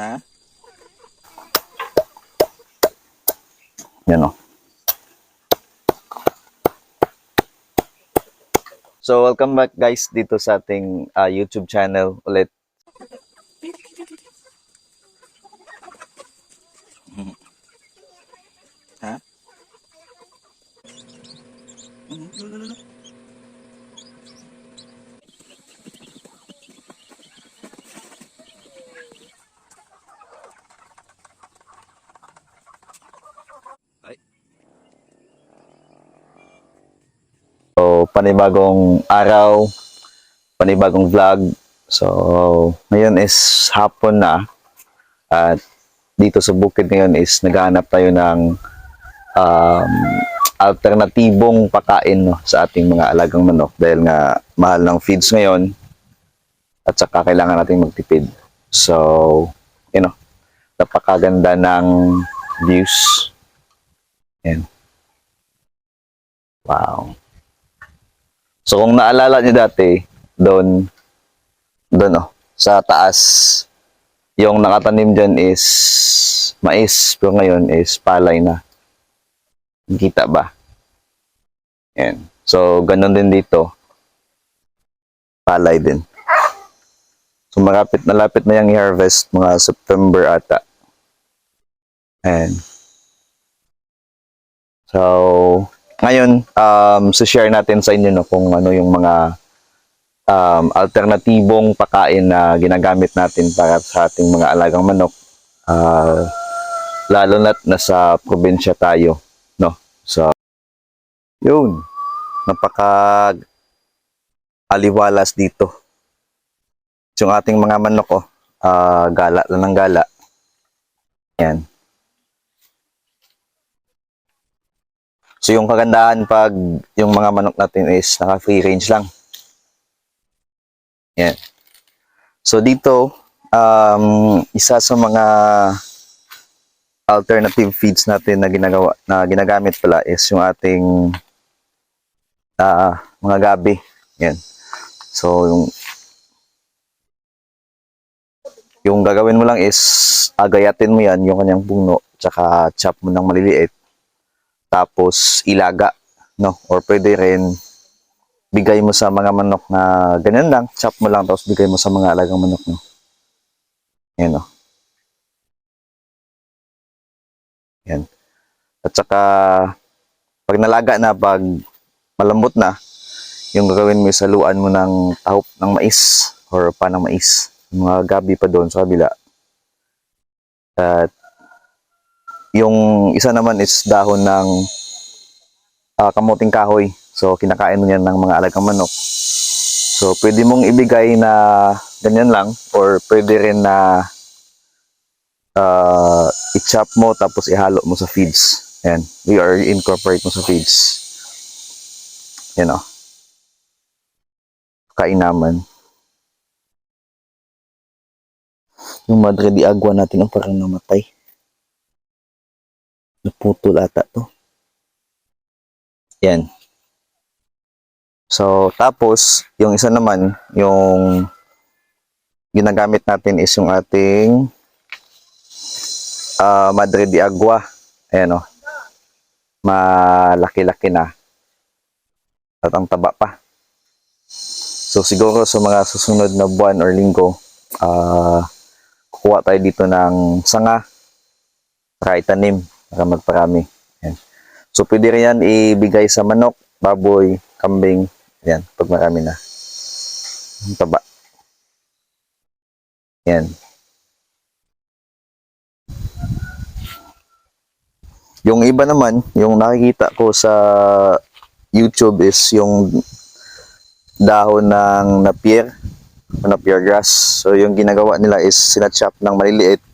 Ha? Yan o. So, welcome back guys dito sa ating ah, YouTube channel ulit. Ha? So, panibagong araw, panibagong vlog. So, ngayon is hapon na. At dito sa bukid ngayon is naghahanap tayo ng um, alternatibong pakain no, sa ating mga alagang manok dahil nga mahal ng feeds ngayon at saka kailangan nating magtipid. So, you know, napakaganda ng views. Yan. Wow. So kung naalala niyo dati, doon, doon oh, sa taas, yung nakatanim dyan is mais, pero ngayon is palay na. Kita ba? Yan. So, ganun din dito. Palay din. So, malapit na lapit na yung i-harvest, mga September ata. Ayan. So, ngayon, um, share natin sa inyo no, kung ano yung mga um, alternatibong pakain na ginagamit natin para sa ating mga alagang manok. Ah, lalo na't nasa probinsya tayo. No? So, yun. Napaka aliwalas dito. Yung ating mga manok, oh, ah, gala lang ng gala. Yan. So yung kagandahan pag yung mga manok natin is naka free range lang. Yan. So dito, um, isa sa mga alternative feeds natin na ginagawa na ginagamit pala is yung ating ah, mga gabi. Yan. So yung yung gagawin mo lang is agayatin mo yan yung kanyang puno tsaka chop mo ng maliliit tapos ilaga no? Or pwede rin bigay mo sa mga manok na ganyan lang. Chop mo lang tapos bigay mo sa mga alagang manok no? Yan no? Yan. At saka pag nalaga na pag malambot na yung gagawin mo is haluan mo ng tahop ng mais or pa ng mais mga gabi pa doon sa kabila. At yung isa naman is dahon ng ah, kamuting kahoy. So, kinakain mo yan ng mga alagang manok. So, pwede mong ibigay na ganyan lang or pwede rin na ah, i-chop mo tapos ihalo mo sa feeds. Yan. We are incorporate mo sa feeds. Yan o. Kainaman. Yung madre di agwa natin ang parang namatay. Naputol ata to. Yan. So, tapos, yung isa naman, yung ginagamit natin is yung ating ah, Madre de Agua. Ayan o. Malaki-laki na. At ang taba pa. So, siguro sa mga susunod na buwan or linggo, ah kukuha tayo dito ng sanga, saka itanim para magparami. Yan. So, pwede rin yan ibigay sa manok, baboy, kambing. Yan, pag marami na. Ang taba. Yan. Yung iba naman, yung nakikita ko sa YouTube is yung dahon ng napier, napier grass. So, yung ginagawa nila is sinachop ng maliliit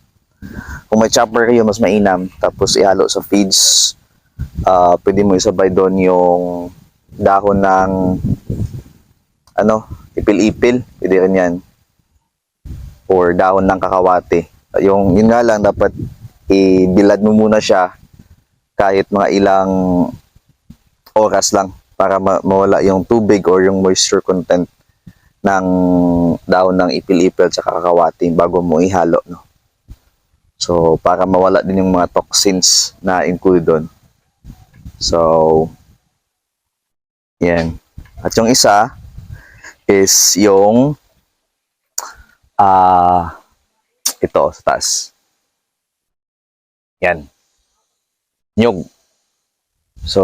kung may chopper kayo, mas mainam. Tapos ihalo sa feeds. ah pwede mo isabay doon yung dahon ng ano, ipil-ipil. Pwede rin yan. Or dahon ng kakawate. Yung, yun nga lang, dapat ibilad mo muna siya kahit mga ilang oras lang para ma- mawala yung tubig or yung moisture content ng dahon ng ipil-ipil sa kakawate bago mo ihalo. No? So, para mawala din yung mga toxins na include doon. So, yan. At yung isa is yung ah ito sa taas. Yan. Nyug. So,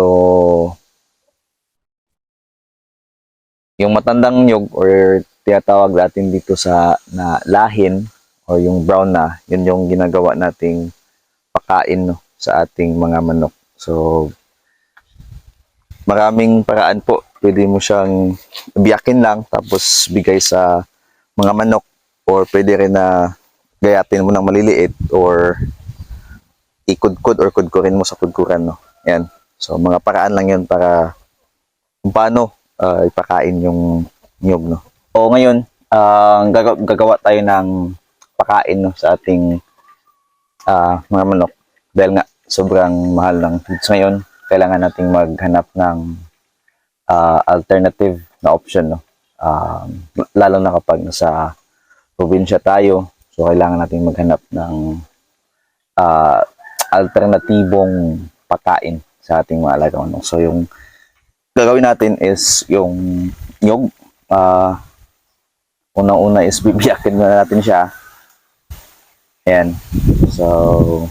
yung matandang nyug or tinatawag natin dito sa na lahin or yung brown na, yun yung ginagawa nating pakain no, sa ating mga manok. So, maraming paraan po. Pwede mo siyang biyakin lang tapos bigay sa mga manok or pwede rin na gayatin mo ng maliliit or ikudkod or kudkurin mo sa kudkuran no. Yan. So mga paraan lang 'yun para kung paano ah, ipakain yung nyug no. O ngayon, gagawa, gagawa tayo ng pakain no sa ating ah, mga manok dahil nga sobrang mahal ng foods ngayon. Kailangan nating maghanap ng ah, alternative na option no. Um, lalo na kapag nasa probinsya tayo, so kailangan nating maghanap ng ah, alternatibong pagkain sa ating mga alagang manok. So yung gagawin natin is yung nyog. ah unang-una is bibiyakin muna natin siya. Ayan. So,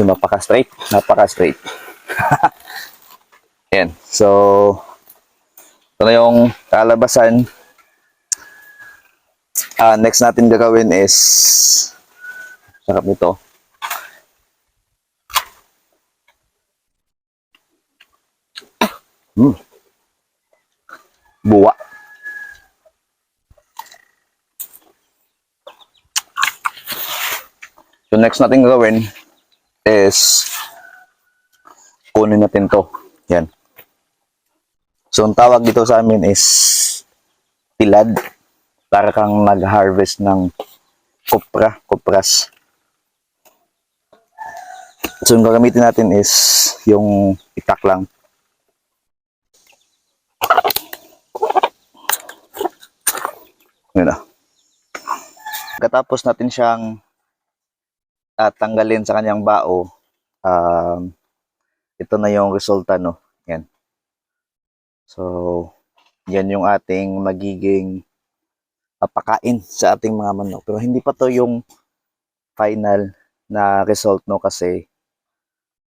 So, napaka-straight. Napaka-straight. Ayan. So, ito na yung kalabasan. Ah, next natin gagawin is sarap nito. Hmm. Buwa. So next natin gagawin is kunin natin to. Yan. So, ang tawag dito sa amin is tilad. Para kang nag-harvest ng kupra, kupras. So, yung gagamitin natin is yung itak lang. Yun na. Pagkatapos natin siyang at tanggalin sa kanyang bao, um, ito na yung resulta, no? Yan. So, yan yung ating magiging pakain sa ating mga manok. Pero hindi pa to yung final na result, no? Kasi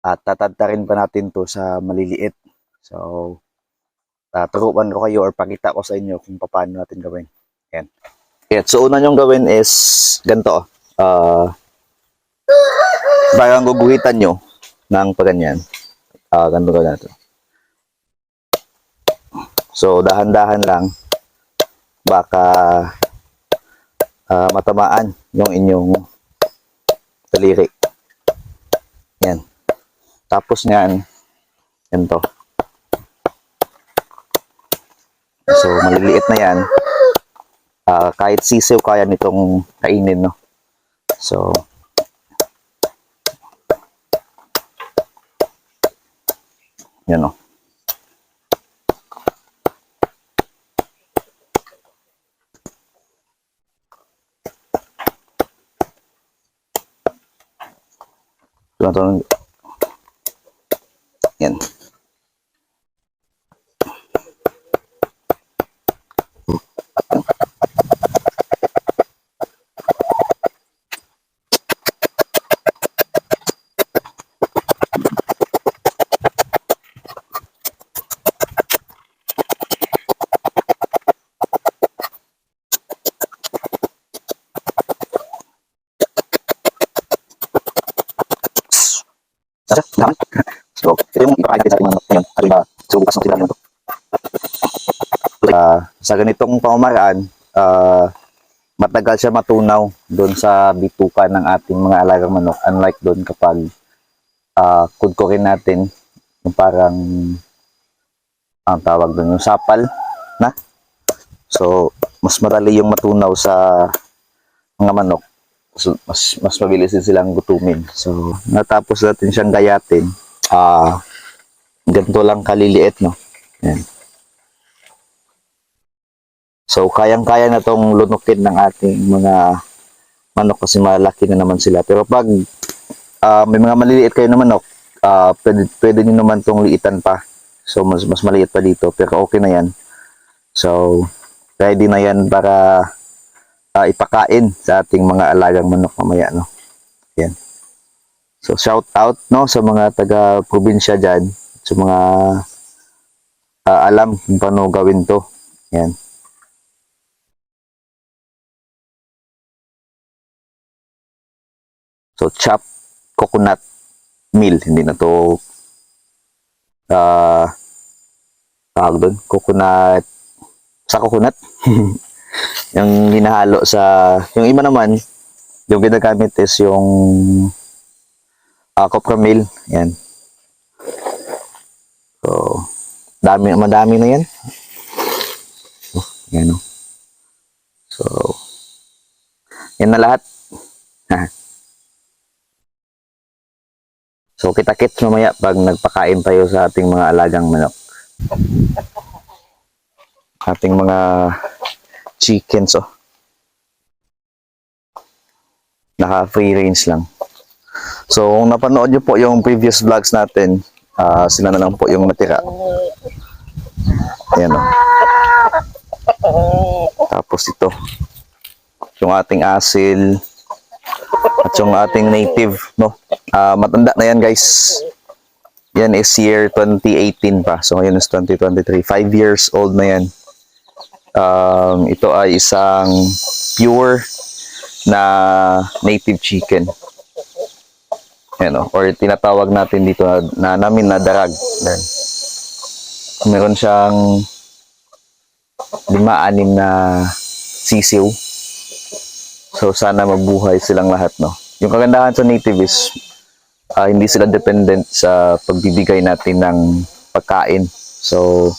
at tatadtarin pa natin to sa maliliit. So, taturuan ko kayo or pakita ko sa inyo kung paano natin gawin. Yan. Yan. So, una nyong gawin is ganito. Ah, parang guguhitan nyo ng paganyan. Ah, ganito ka natin. So, dahan-dahan lang. Baka ah, matamaan yung inyong daliri. Yan. Tapos niyan, yan to. So, maliliit na yan. Ah, kahit sisiw kaya nitong kainin, no? So, Yan o. Tumatulong. Sa ganitong pamamaraan, uh, matagal siya matunaw doon sa bituka ng ating mga alagang manok. Unlike doon kapag uh, kudkurin natin yung parang ang tawag doon yung sapal na? So mas madali yung matunaw sa mga manok. So, mas mas mabilis din silang gutumin. So natapos natin siyang gayatin. Ah ganito lang kaliliit no? Yan so kayang-kaya na tong lunukin ng ating mga manok kasi malaki na naman sila. Pero pag ah, may mga maliliit kayo na manok ah pwede, pwede nyo naman tong liitan pa. So mas mas maliit pa dito pero okay na yan. So ready na yan para ah, ipakain sa ating mga alagang manok mamaya no? Yan. So shout out no sa mga taga probinsya diyan sa mga ah, alam kung paano gawin to. Yan so chop coconut meal. Hindi na to ah tawag doon coconut sa coconut? Yung hinahalo sa yung iba naman yung ginagamit is yung uh, copra meal. Yan. So dami madami na yan. Oh, yan oh. so yan na lahat so kita-kits mamaya pag nagpakain tayo sa ating mga alagang manok ating mga chickens oh. Naka free range lang. So kung napanood nyo po yung previous vlogs natin, ah, sila na lang po yung natira. Ayan oh. Tapos ito. Yung ating asil at yung ating native, no? Ah, matanda na yan guys. Yan is year 2018 pa. So ngayon is 2023. 5 years old na yan. Um, ito ay isang pure na native chicken. Yan, oh, or tinatawag natin dito na, na namin na darag. Yan. Meron siyang lima-anim na sisiw. So sana mabuhay silang lahat, no. Yung kagandahan sa native is ah, hindi sila dependent sa pagbibigay natin ng pagkain. So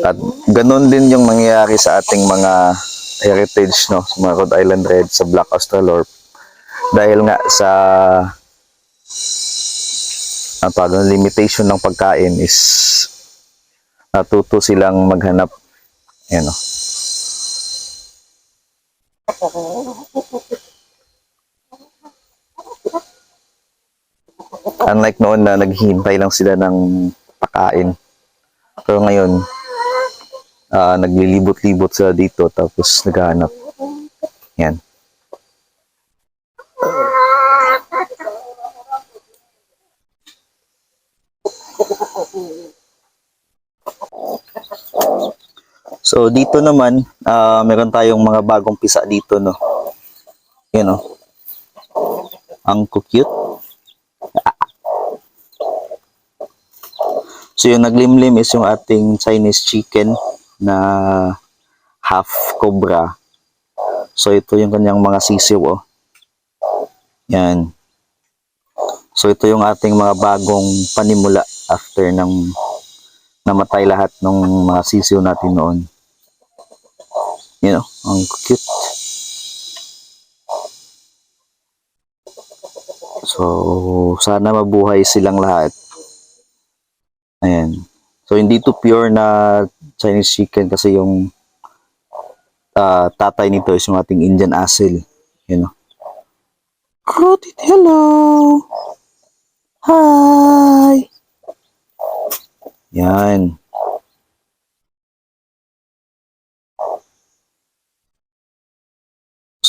At ganun din yung nangyayari sa ating mga heritage, no? Sa mga Rhode Island Red, sa Black Australorp. Dahil nga sa ang tawag doon, limitation ng pagkain is natuto silang maghanap. Yan, no? Unlike noon na naghihintay lang sila ng pakain. Pero ngayon, ah naglilibot-libot sila dito tapos naghahanap. Yan. So dito naman, ah meron tayong mga bagong pisa dito, no. Yan, oh. Ang cute. So yung naglimlim is yung ating Chinese chicken na half cobra. So ito yung kanyang mga sisiw oh. Yan. So ito yung ating mga bagong panimula after ng namatay lahat ng mga sisiw natin noon. You know, ang cute. So sana mabuhay silang lahat. Ayan. So, hindi to pure na Chinese chicken kasi yung ah, tatay nito is yung ating Indian asil. Yan o. Krotit, hello! Hi! Yan.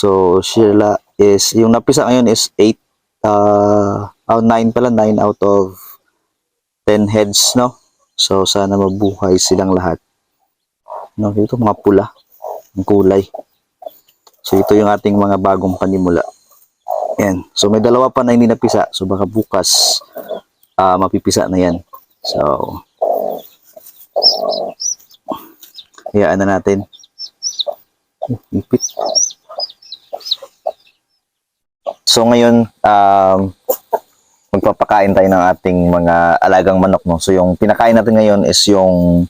So, Sheila is, yung napisa ngayon is 8, uh, oh, 9 pala, 9 out of 10 heads, no? So, sana mabuhay silang lahat. No, ito mga pula. Ang kulay. So, ito yung ating mga bagong panimula. Yan. So, may dalawa pa na hindi napisa. So, baka bukas ah mapipisa na yan. So, hayaan na natin. Oh, ipit. So ngayon, um, magpapakain tayo ng ating mga alagang manok. No? So yung pinakain natin ngayon is yung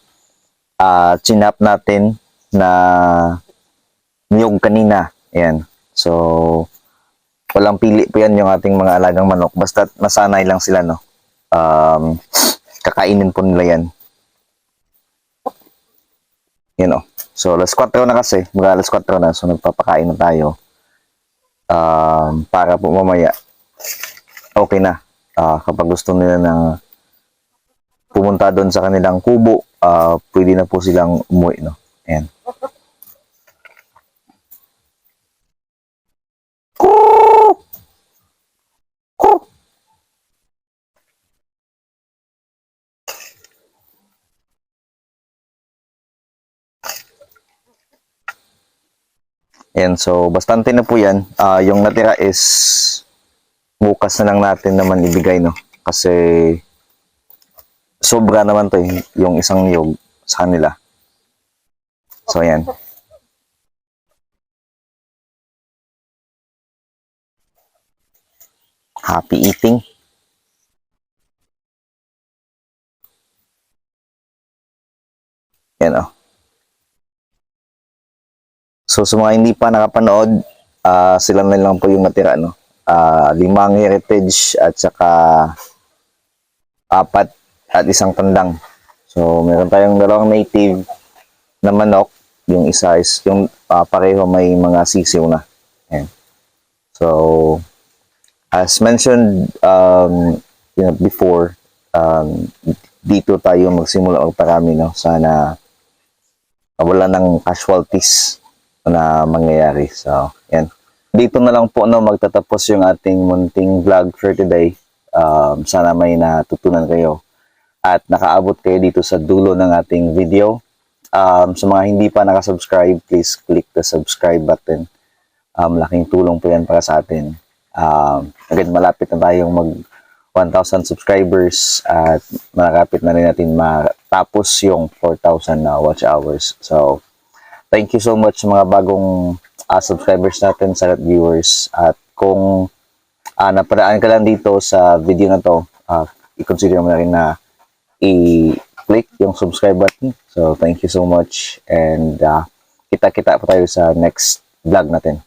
uh, chinap natin na niyog kanina. Ayan. So, walang pili po yan yung ating mga alagang manok. Basta nasanay lang sila, no? Um, kakainin po nila yan. Yan, oh. So, alas 4 na kasi. Mga alas 4 na. So, nagpapakain na tayo. Um, para po mamaya, okay na. Ah, kapag gusto nila ng pumunta doon sa kanilang kubo, ah, pwede na po silang umuwi, no? Ayan. Ayan, so bastante na po yan. Ah, yung natira is bukas na lang natin naman ibigay, no? Kasi sobra naman to eh, yung isang niyog sa kanila. So, ayan. Happy eating. Yan oh. So sa mga hindi pa nakapanood, ah, sila na lang po yung natira no. Ah, limang heritage at saka apat at isang tandang. So meron tayong dalawang native na manok, yung isa is yung ah, pareho may mga sisiw na. Ayan. So as mentioned um, you know, before, um, dito tayo magsimula magparami no. Sana wala ng casualties na mangyayari. So, yan. Dito na lang po no, magtatapos yung ating munting vlog for today. Um, sana may natutunan kayo at nakaabot kayo dito sa dulo ng ating video. Um, sa mga hindi pa nakasubscribe, please click the subscribe button. Um, laking tulong po yan para sa atin. Um, agad malapit na tayong mag 1,000 subscribers at malapit na rin natin matapos yung 4,000 na watch hours. So, thank you so much sa mga bagong ah, subscribers natin sa viewers. At kung uh, napadaan ka lang dito sa video na to ah, i-consider mo na rin na i-click yung subscribe button. So thank you so much. And ah, kita-kita pa tayo sa next vlog natin